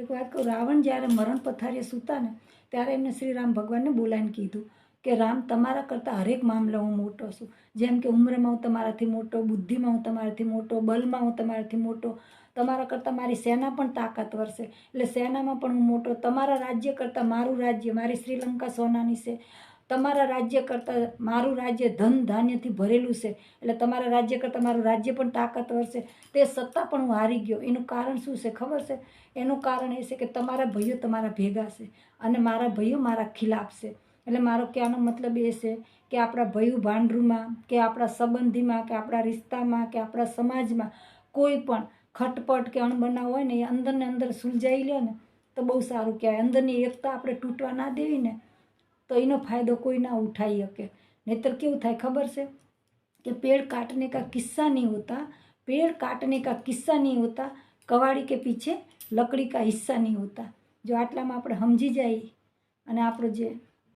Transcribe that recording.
એક વાત કહું, રાવણ જ્યારે મરણ પથારીએ સૂતા ને, ત્યારે એમને શ્રી રામ ભગવાનને બોલાવીને કીધું કે, રામ, તમારા કરતાં હરેક મામલે હું મોટો છું. જેમ કે ઉંમરમાં હું તમારાથી મોટો, બુદ્ધિમાં હું તમારાથી મોટો, બલમાં હું તમારાથી મોટો. તમારા કરતાં મારી સેના પણ તાકાતવર છે. એટલે સેનામાં પણ હું મોટો. તમારા રાજ્ય કરતાં મારું રાજ્ય, મારી શ્રીલંકા સોનાની છે. તમારા રાજ્ય કરતાં મારું રાજ્ય ધન ધાન્યથી ભરેલું છે. એટલે તમારા રાજ્ય કરતાં મારું રાજ્ય પણ તાકાતવર છે. તે સત્તા પણ હું હારી ગયો. એનું કારણ શું છે ખબર છે? એનું કારણ એ છે કે તમારા ભાઈઓ તમારા ભેગા છે અને મારા ભાઈઓ મારા ખિલાફ છે. એટલે મારો કહેવાનો મતલબ એ છે કે આપણા ભાઈઓ ભાંડરૂમાં, કે આપણા સંબંધીમાં, કે આપણા રિશ્તામાં, કે આપણા સમાજમાં કોઈ પણ ખટપટ કે અણબના હોય ને એ અંદરને અંદર સુલઝાઈ લે ને તો બહુ સારું કહેવાય. અંદરની એકતા આપણે તૂટવા ના દેવી ને તો એનો ફાયદો કોઈ ના ઉઠાઈ શકે. નહીતર કેવું થાય ખબર છે? કે પેડ કાટને કા કિસ્સા નહીં હોતા, પેડ કાટને કા કિસ્સા નહીં હોતા, કવાડી કે પીછે લકડી કા હિસ્સા નહીં હોતા. જો આટલામાં આપણે સમજી જઈએ અને આપણો જે